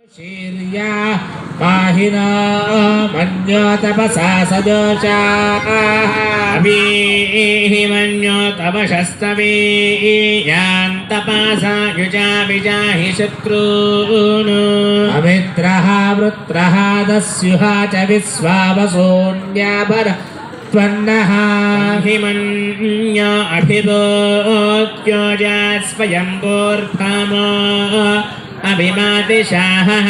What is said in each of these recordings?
शीर्या पाहिना मन्यो तपसा सदोषाः। अभिः मन्यो तपशस्तवीयान्तपासा युजा विजाहि शत्रून्। अमित्रः वृत्रः दस्युः च विश्वावसोऽन्याभर हिमन्य स्वयं गोर्धमो अभिमातिशाहः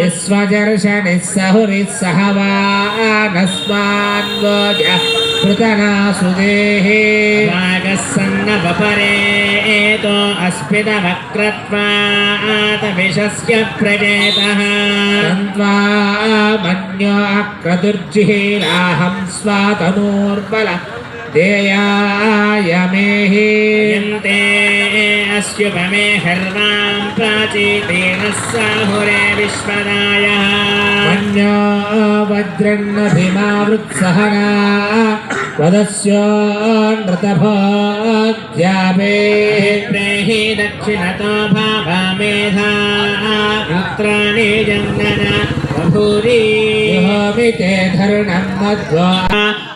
विश्वजर्षणिः सहुरिः सह वा नस्मान्वोज पृतनासुदेः वागः सन्नपरेतो अस्मितवक्रत्वातविशस्य प्रजेतः तन्त्वा मन्यो अक्रतुर्जिहीराहं स्वातनूर्बल देयाय मेहि यन्ते अस्युपमे हर्वां प्राचीतेन साहुरे विश्वदायः। वदस्यो नृतभोद्यापे प्रेहि दक्षिणतो भावमेधा मित्राणि जङ्गन बभूरि। युहोमि ते धर्णं मध्वा।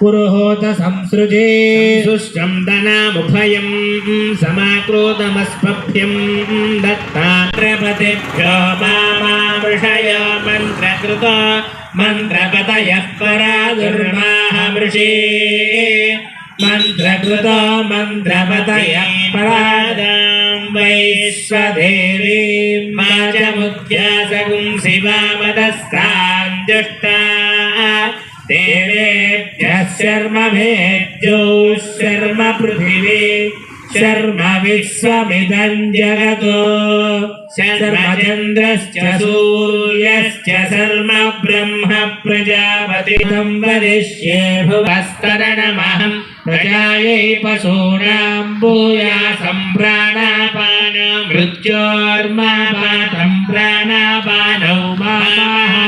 కురుహోత సంసృజే. సుష్టందనముభయం సమాక్రోతమస్పభ్యం దత్తాత్రపతిభ్యో మామృషయ మంత్రకృత మంత్రపతయ పరా దుర్మాహమృషే మంత్రకృత మంత్రపతయ పరాదాం వైశ్వదేవీ మాజముఖ్యాసగుం శివామదస్సాంజుష్టా देवेभ्यः शर्म भेद्यो शर्म पृथिवी, शर्म विश्वमिदं जगतो। शर्म चन्द्रश्च सूर्यश्च शर्म ब्रह्म प्रजापतितं वदिष्ये भुवस्तरणमहं प्रजायै पशूनां भूयासं प्राणापान मृत्योर्मापातं प्राणापानौ माहाशिष्टं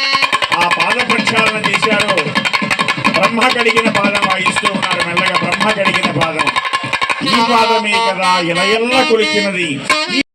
ఆ పాద ప్రక్షాళన చేశారో. బ్రహ్మ కడిగిన పాదం వాయిస్తూ ఉన్నారు మెల్లగా. బ్రహ్మ కడిగిన పాదం. ఈ పాదమే కదా ఇలా కొలిచినది. ఈ